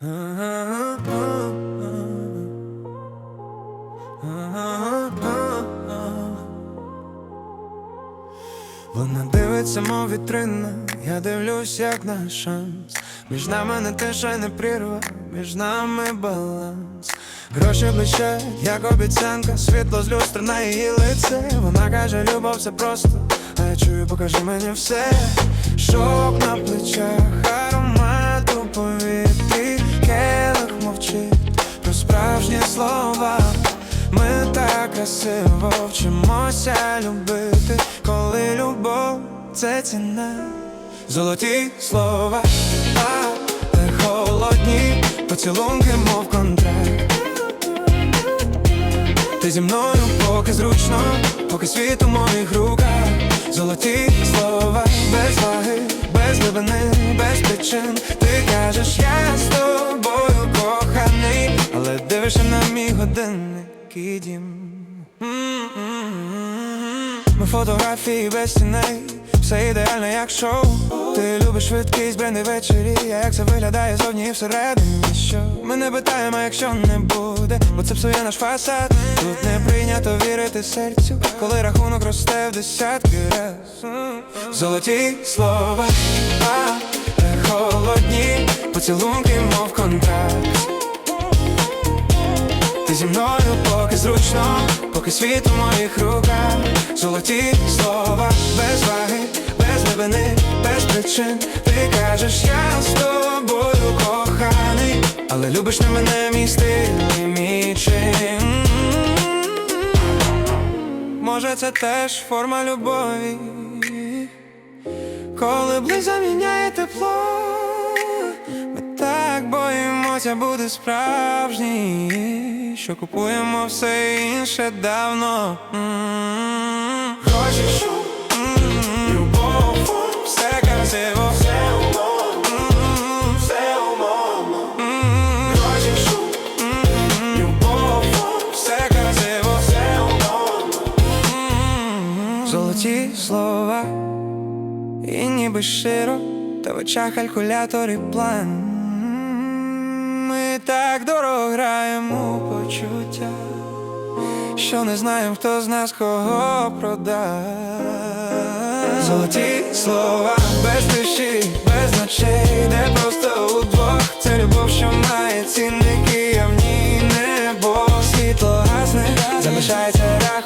Вона дивиться, мов вітрина, я дивлюсь, як на шанс. Між нами не тиша, й не прірва, між нами баланс. Гроші блищать, як обіцянка, світло з люстри на її лице. Вона каже, любов це просто, а я чую, покажи мені все. Шок на плечах, аромат красиво вчимося любити, коли любов це ціна. Золоті слова, але холодні поцілунки, мов контракт. Ти зі мною поки зручно, поки світ у моїх руках. Золоті слова, без ваги, без глибини, без причин. Ти кажеш, я з тобою коханий, але дивишся на мій годинник і дім. Ми фотографії без тіней, все ідеально, як шоу. Ти любиш швидкість, бренди ввечері, а як це виглядає зовні і всередині що Ми не питаємо, якщо не буде, бо це псує наш фасад. Тут не прийнято вірити серцю, коли рахунок росте в десятки раз. Золоті слова, але холодні поцілунки, мов контракт. Ти зі мною зручно, поки світ у моїх руках. Золоті слова, без ваги, без глибини, без причин. Ти кажеш, я з тобою коханий Але любиш не мене, мій стиль Може це теж форма любові? Коли близь заміняє тепло боїмося бути справжні, що купуємо все інше давно. М. Гроші, що любов, все красиво, все умовно, все умовно. Гроші, що любов, все красиво, все умовно. Золоті слова. І ніби щиро, та в очах калькулятор і план ми так дорого граємо почуття, що не знаємо, хто з нас кого продав. Золоті слова без душі, без ночей, де просто удвох Це любов, що має цінники, а в ній небо Світло гасне, залишається рах.